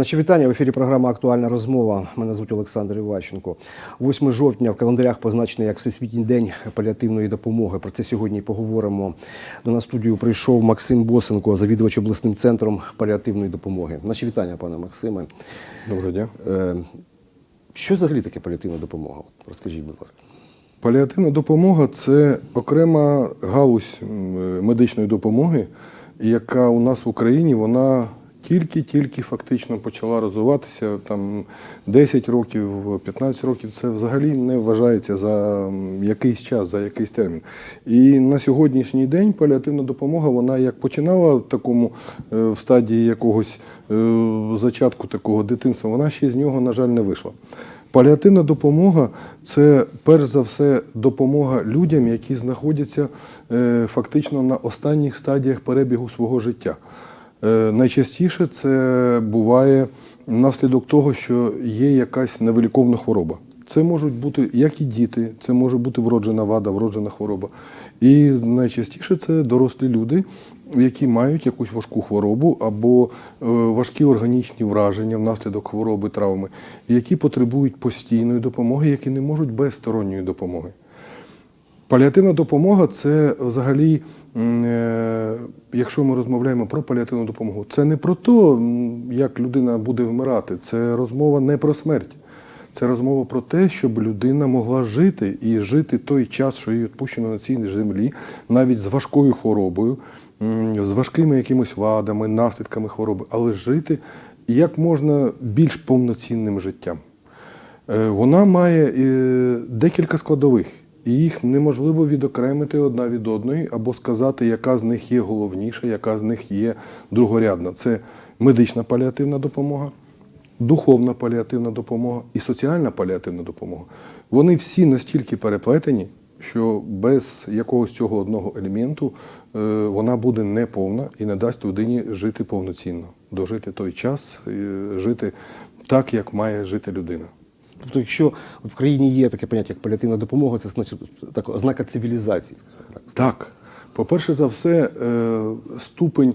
Наші вітання в ефірі програма Актуальна розмова. Мене звуть Олександр Іващенко. 8 жовтня в календарях позначений як Всесвітній день паліативної допомоги. Про це сьогодні і поговоримо. До нас студію прийшов Максим Босенко, завідувач обласним центром паліативної допомоги. Наші вітання, пане Максиме. Доброго дня. Е, Що взагалі таке паліативна допомога? Розкажіть, будь ласка. Паліативна допомога це окрема галузь медичної допомоги, яка у нас в Україні вона тільки-тільки фактично почала розвиватися. Там 10 років, 15 років це взагалі не вважається за якийсь час, за якийсь термін. І на сьогоднішній день паліативна допомога, вона як починала в такому е, в стадії якогось е, зачатку такого дитинства, вона ще з нього, на жаль, не вийшла. Паліативна допомога це перш за все допомога людям, які знаходяться е, фактично на останніх стадіях перебігу свого життя. Е, Найчастіше це буває внаслідок того, що є якась невиліковна хвороба. Це можуть бути як і діти, це може бути вроджена вада, вроджена хвороба. І найчастіше це дорослі люди, які мають якусь важку хворобу або е, важкі органічні враження внаслідок хвороби, травми, які потребують постійної допомоги, які не можуть без сторонньої допомоги. Паліативна допомога це взагалі, е, якщо ми розмовляємо про паліативну допомогу, це не про те, як людина буде вмирати, це розмова не про смерть. Це розмова про те, щоб людина могла жити і жити той час, що їй відпущено на цій землі, навіть з важкою хворобою, з важкими якимись вадами, наслідками хвороби, але жити як можна більш повноцінним життям. Е, Вона має е, декілька складових, і їх неможливо відокремити одна від одної або сказати, яка з них є головніша, яка з них є другорядна. Це медична паліативна допомога, духовна паліативна допомога і соціальна паліативна допомога. Вони всі настільки переплетені, що без якогось цього одного елементу е, вона буде неповна і не дасть людині жити повноцінно, дожити той час, е, жити так, як має жити людина. Тобто, якщо в країні є таке поняття, як паліативна допомога, це значить так, ознака цивілізації. так. Так. По-перше за все, е, ступень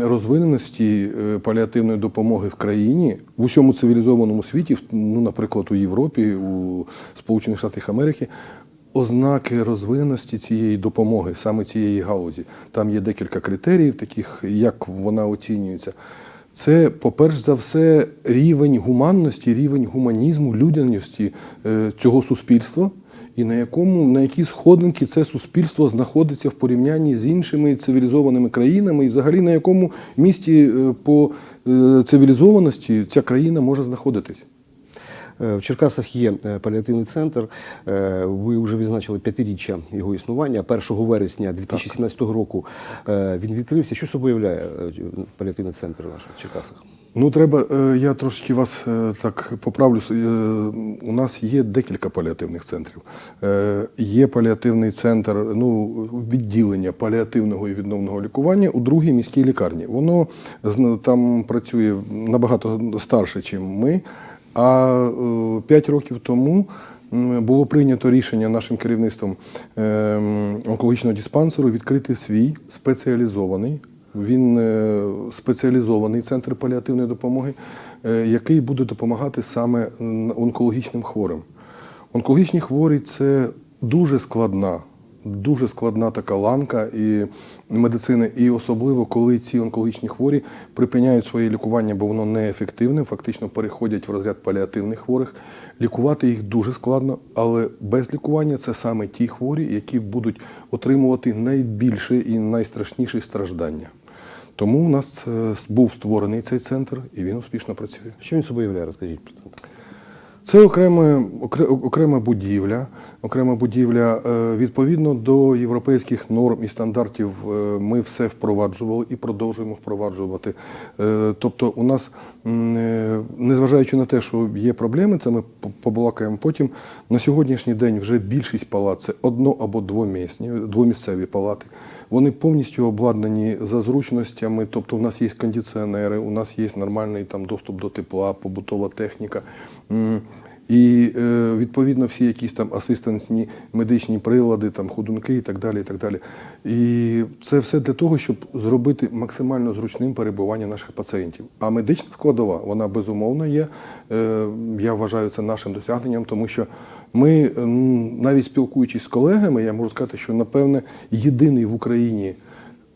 розвиненості е, паліативної допомоги в країні в усьому цивілізованому світі, ну, наприклад, у Європі, у Сполучених Штатах Америки, ознаки розвиненості цієї допомоги, саме цієї галузі. Там є декілька критеріїв, таких, як вона оцінюється. Це, по-перше за все, рівень гуманності, рівень гуманізму, людяності е, цього суспільства, і на якому на якій сходинки це суспільство знаходиться в порівнянні з іншими цивілізованими країнами, і взагалі на якому місці е, по е, цивілізованості ця країна може знаходитись. Е, В Черкасах є е, паліативний центр. Е, Ви вже відзначили п'ятиріччя його існування. 1 вересня 2017 року він відкрився. Що собою являє е, паліативний центр наш в Черкасах? Ну, треба, я трошки вас так поправлю. У нас є декілька паліативних центрів. Є паліативний центр, ну, відділення паліативного і відновного лікування у другій міській лікарні. Воно там працює набагато старше, ніж ми. А е, п'ять років тому було прийнято рішення нашим керівництвом е, онкологічного диспансеру відкрити свій спеціалізований він е, спеціалізований центр паліативної допомоги, е, який буде допомагати саме онкологічним хворим. Онкологічні хворі це дуже складна, дуже складна така ланка і медицини, і особливо коли ці онкологічні хворі припиняють своє лікування, бо воно неефективне, фактично переходять в розряд паліативних хворих. Лікувати їх дуже складно, але без лікування це саме ті хворі, які будуть отримувати найбільше і найстрашніші страждання. Тому у нас е, був створений цей центр, і він успішно працює. Що він собою являє? Розкажіть про це. Це окрема, окрема будівля, окрема будівля. Е, Відповідно до європейських норм і стандартів е, ми все впроваджували і продовжуємо впроваджувати. Е, Тобто, у нас, незважаючи на те, що є проблеми, це ми побалакаємо потім. На сьогоднішній день вже більшість палат це одно або двомісні, двомісцеві палати. Вони повністю обладнані за зручностями, тобто у нас є кондиціонери, у нас є нормальний там доступ до тепла, побутова техніка. І е, відповідно всі якісь там асистентні медичні прилади, там ходунки і так далі. І так далі. І це все для того, щоб зробити максимально зручним перебування наших пацієнтів. А медична складова, вона безумовно є. Е, я вважаю це нашим досягненням, тому що ми навіть спілкуючись з колегами, я можу сказати, що напевне єдиний в Україні.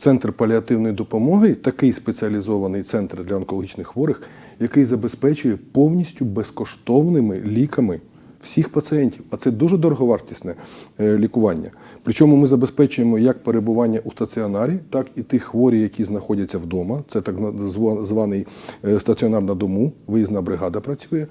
Центр паліативної допомоги, такий спеціалізований центр для онкологічних хворих, який забезпечує повністю безкоштовними ліками всіх пацієнтів. А це дуже дороговартісне е, лікування. Причому ми забезпечуємо як перебування у стаціонарі, так і тих хворі, які знаходяться вдома. Це так званий е, стаціонар на дому, виїзна бригада працює.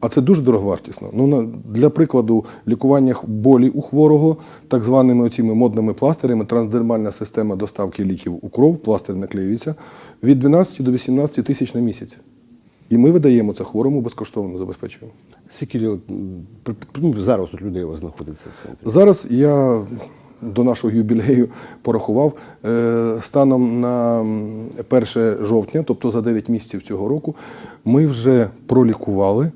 А це дуже дороговартісно. Ну, для прикладу, лікування болі у хворого, так званими оціми модними пластирями, трансдермальна система доставки ліків у кров, пластир наклеюється, від 12 до 18 тисяч на місяць. І ми видаємо це хворому безкоштовно забезпечуємо. Скільки при- ну, зараз тут людей у вас знаходиться в центрі? Зараз я до нашого юбілею порахував е, станом на 1 жовтня, тобто за 9 місяців цього року, ми вже пролікували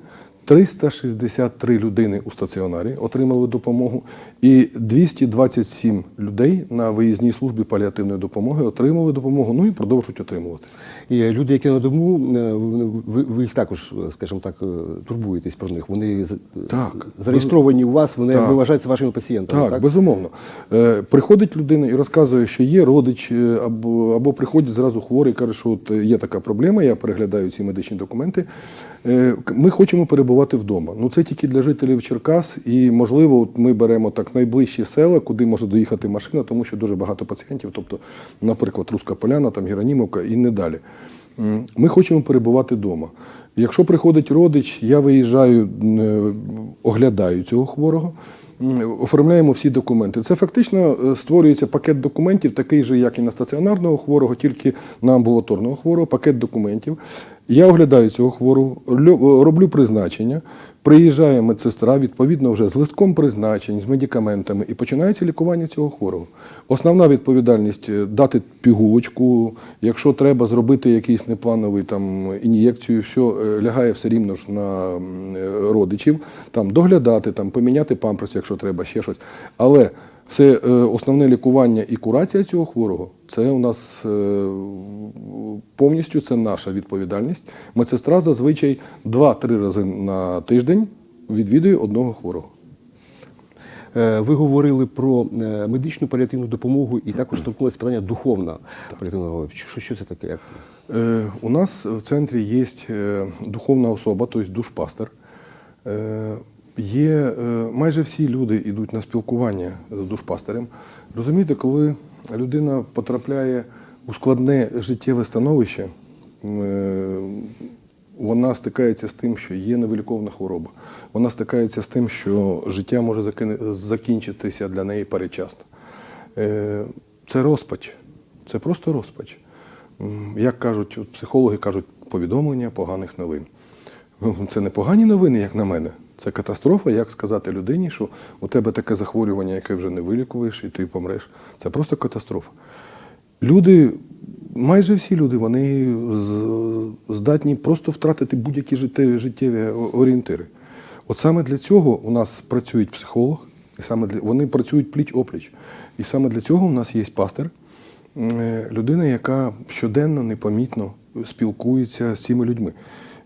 363 людини у стаціонарі, отримали допомогу, і 227 людей на виїзній службі паліативної допомоги отримали допомогу, ну і продовжують отримувати. І люди, які на дому, е, ви, ви їх також, е, скажімо так, е, турбуєтесь про них. Вони Так. зареєстровані у вас, вони Так. вважаються вашими пацієнтами. Так, Так, безумовно. Приходить людина і розказує, що є родич, або, або приходить зразу хворий каже, що от є така проблема, я переглядаю ці медичні документи. Е, ми хочемо перебувати вдома. Ну це тільки для жителів Черкас, і можливо, от ми беремо так найближчі села, куди може доїхати машина, тому що дуже багато пацієнтів, тобто, наприклад, Руська Поляна, там Геронімовка і не далі. Ми хочемо перебувати вдома. Якщо приходить родич, я виїжджаю, оглядаю цього хворого, оформляємо всі документи. Це фактично е, створюється пакет документів, такий же, як і на стаціонарного хворого, тільки на амбулаторного хворого, пакет документів. Я оглядаю цього хворого, лю- роблю призначення, приїжджає медсестра, відповідно, вже з листком призначень, з медикаментами, і починається лікування цього хворого. Основна відповідальність е, дати пігулочку, якщо треба зробити якийсь неплановий там ін'єкцію, все лягає все рівно ж на е, родичів, там доглядати, там поміняти памперс, якщо треба, ще щось. Але все е, основне лікування і курація цього хворого це у нас е, повністю це наша відповідальність. Медсестра зазвичай 2-3 рази на тиждень відвідує одного хворого. Е, Ви говорили про медичну паліативну допомогу і також торкнулося питання духовна паліативна допомога. Що, що це таке? У нас в центрі є духовна особа, тобто душпастер. Є е, майже всі люди йдуть на спілкування з душпастерем. Розумієте, коли людина потрапляє у складне життєве становище, е, вона стикається з тим, що є невиліковна хвороба. Вона стикається з тим, що життя може закінчитися для неї передчасно. Е, Це розпач. Це просто розпач. Як кажуть, психологи кажуть, повідомлення поганих новин. Ну, Це не погані новини, як на мене. Це катастрофа, як сказати людині, що у тебе таке захворювання, яке вже не вилікуєш, і ти помреш. Це просто катастрофа. Люди, майже всі люди, вони здатні просто втратити будь-які життєві, орієнтири. От саме для цього у нас працюють психолог, і саме для, вони працюють пліч-опліч. І саме для цього у нас є пастир, е, людина, яка щоденно, непомітно спілкується з цими людьми.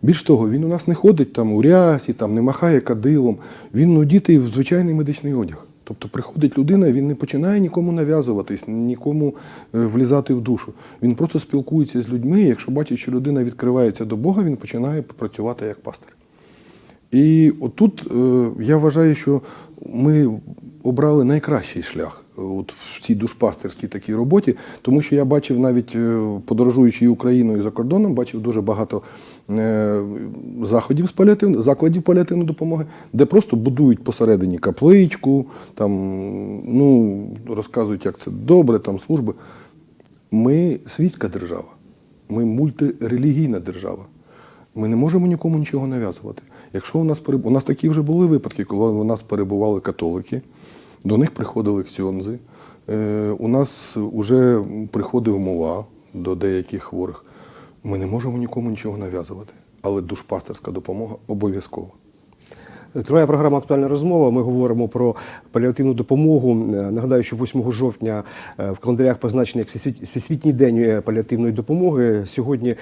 Більш того, він у нас не ходить там у рясі, там не махає кадилом, він одітий в звичайний медичний одяг. Тобто приходить людина, він не починає нікому нав'язуватись, нікому е, влізати в душу. Він просто спілкується з людьми. Якщо бачить, що людина відкривається до Бога, він починає працювати як пастир. І отут е, я вважаю, що ми обрали найкращий шлях е, от в цій душпастерській такій роботі, тому що я бачив навіть е, подорожуючи Україною за кордоном, бачив дуже багато заходів з паліативної, закладів паліативної допомоги, де просто будують посередині капличку, там ну розказують, як це добре, там служби. Ми світська держава, ми мультирелігійна держава. Ми не можемо нікому нічого нав'язувати. Якщо у нас переб... у нас такі вже були випадки, коли у нас перебували католики, до них приходили ксьонзи. Е, у нас вже приходив мова до деяких хворих. Ми не можемо нікому нічого нав'язувати. Але душпастерська допомога обов'язкова. Триває програма Актуальна розмова. Ми говоримо про паліативну допомогу. Е, Нагадаю, що 8 жовтня е, в календарях позначений як Всесвітній день е, паліативної допомоги. Сьогодні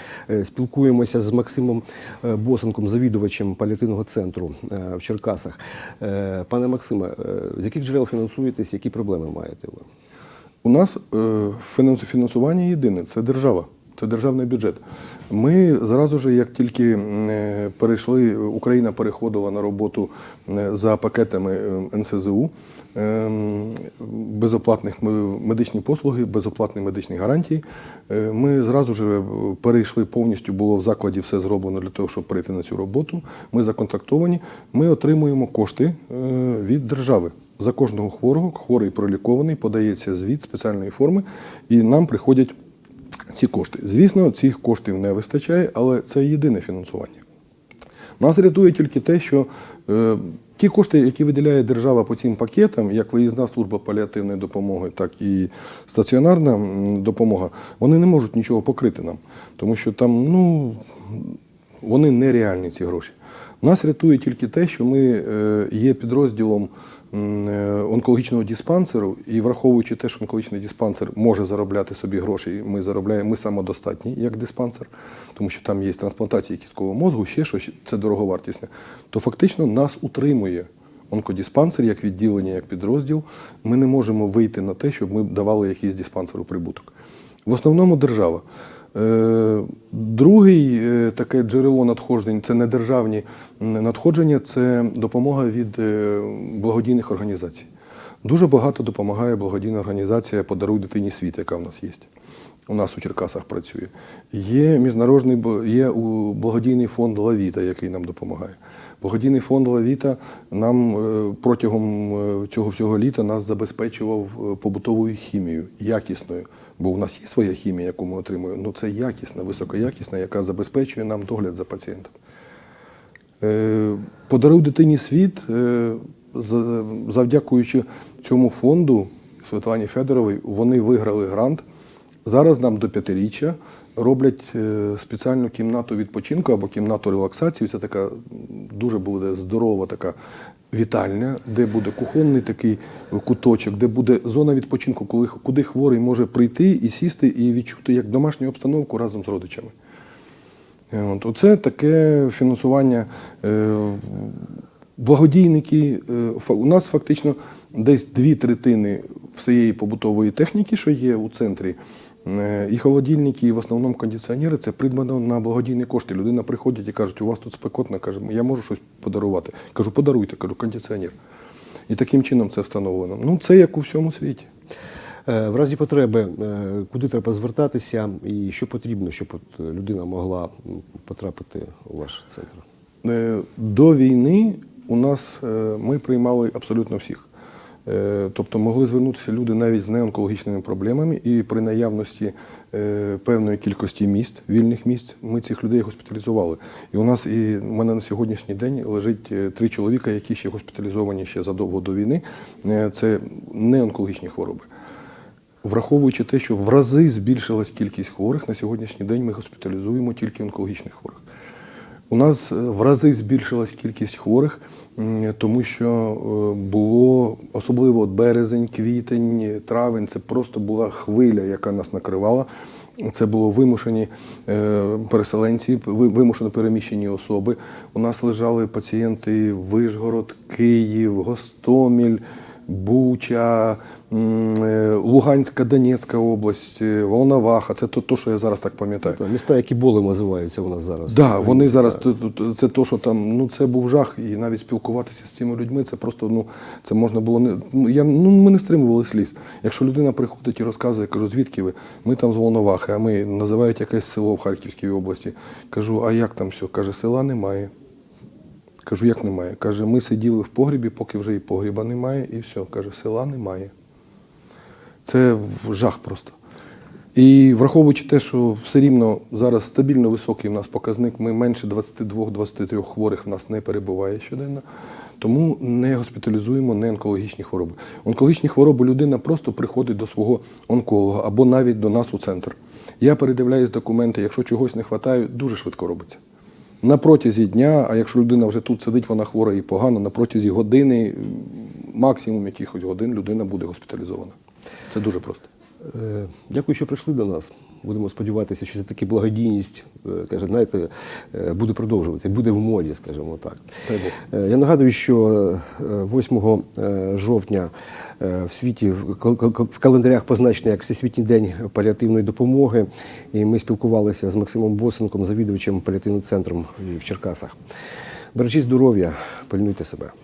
спілкуємося з Максимом Босенком, завідувачем паліативного центру в Черкасах. Пане Максиме, з яких джерел фінансуєтесь, які проблеми маєте ви? У нас фінансування єдине це держава, це державний бюджет. Ми зразу ж, як тільки е, перейшли, Україна переходила на роботу е, за пакетами е, НСЗУ, е, безоплатних медичні послуги, безоплатні медичні гарантії. е, Ми зразу ж перейшли повністю, було в закладі все зроблено для того, щоб прийти на цю роботу. Ми законтрактовані, ми отримуємо кошти від держави. За кожного хворого, хворий пролікований, подається звіт спеціальної форми, і нам приходять ці кошти. Звісно, цих коштів не вистачає, але це єдине фінансування. Нас рятує тільки те, що е, ті кошти, які виділяє держава по цим пакетам, як виїзна служба паліативної допомоги, так і стаціонарна допомога, вони не можуть нічого покрити нам, тому що там ну, вони нереальні ці гроші. Нас рятує тільки те, що ми е, є підрозділом онкологічного диспансеру, і враховуючи те, що онкологічний диспансер може заробляти собі гроші, ми заробляємо, ми самодостатні як диспансер, тому що там є трансплантація кісткового мозку, ще щось, це дороговартісне, то фактично нас утримує онкодиспансер як відділення, як підрозділ. Ми не можемо вийти на те, щоб ми давали якийсь диспансеру прибуток. В основному держава. Е, Другий е, таке джерело надходжень це не державні надходження, це допомога від е, благодійних організацій. Дуже багато допомагає благодійна організація Подаруй дитині світ, яка в нас є. У нас у Черкасах працює. Є міжнародний є благодійний фонд Лавіта, який нам допомагає. Благодійний фонд Лавіта нам е, протягом е, цього всього літа нас забезпечував е, побутовою хімією, якісною. Бо у нас є своя хімія, яку ми отримуємо. Ну це якісна, високоякісна, яка забезпечує нам догляд за пацієнтом. Подаруй дитині світ, завдякуючи цьому фонду Світлані Федоровій, вони виграли грант. Зараз нам до п'ятиріччя роблять е, спеціальну кімнату відпочинку або кімнату релаксації. Це така дуже буде здорова така вітальня, де буде кухонний такий куточок, де буде зона відпочинку, коли, куди хворий може прийти і сісти і відчути як домашню обстановку разом з родичами. Е, От, оце таке фінансування. Е, Благодійники, у нас фактично десь дві третини всієї побутової техніки, що є у центрі, і холодильники, і в основному кондиціонери, це придбано на благодійні кошти. Людина приходить і кажуть, у вас тут спекотно, каже, я можу щось подарувати. Кажу, подаруйте, кажу, кондиціонер. І таким чином це встановлено. Ну, це як у всьому світі. Е, В разі потреби, е, куди треба звертатися і що потрібно, щоб от людина могла потрапити у ваш центр? Е, До війни у нас е, ми приймали абсолютно всіх. Е, Тобто могли звернутися люди навіть з неонкологічними проблемами, і при наявності е, певної кількості місць, вільних місць, ми цих людей госпіталізували. І у нас і у мене на сьогоднішній день лежить е, три чоловіка, які ще госпіталізовані ще задовго до війни. Це неонкологічні хвороби. Враховуючи те, що в рази збільшилась кількість хворих, на сьогоднішній день ми госпіталізуємо тільки онкологічних хворих. У нас е, в рази збільшилась кількість хворих, тому що е, було особливо березень, квітень, травень. Це просто була хвиля, яка нас накривала. Це було вимушені е, переселенці, ви- вимушено переміщені особи. У нас лежали пацієнти Вишгород, Київ, Гостоміль. Буча, е, Луганська, Донецька область, е, Волноваха. Це то, то, що я зараз так пам'ятаю. Тобто Міста, які болем називаються у нас зараз. Да, вони зараз т- т- це то, що там, ну це був жах, і навіть спілкуватися з цими людьми, це просто ну це можна було не ну я ну ми не стримували сліз. Якщо людина приходить і розказує, кажу, звідки ви? Ми там з Волновахи, а ми називають якесь село в Харківській області. Кажу, а як там все? Каже, села немає. Кажу, як немає? Каже, ми сиділи в погрібі, поки вже і погріба немає, і все. Каже, села немає. Це жах просто. І враховуючи те, що все рівно зараз стабільно високий в нас показник, ми менше 22-23 хворих в нас не перебуває щоденно, тому не госпіталізуємо не онкологічні хвороби. Онкологічні хвороби людина просто приходить до свого онколога або навіть до нас у центр. Я передивляюсь документи, якщо чогось не вистачає, дуже швидко робиться. На протязі дня, а якщо людина вже тут сидить, вона хвора і погано, на протязі години, максимум якихось годин людина буде госпіталізована. Це дуже просто. Е, Дякую, що прийшли до нас. Будемо сподіватися, що це таки благодійність, е, каже, знаєте, е, буде продовжуватися, буде в моді, скажімо так. Е, Я нагадую, що е, 8 е, жовтня в світі в календарях позначено як Всесвітній день паліативної допомоги. І ми спілкувалися з Максимом Босенком, завідувачем паліативним центром в Черкасах. Бережіть здоров'я, пильнуйте себе.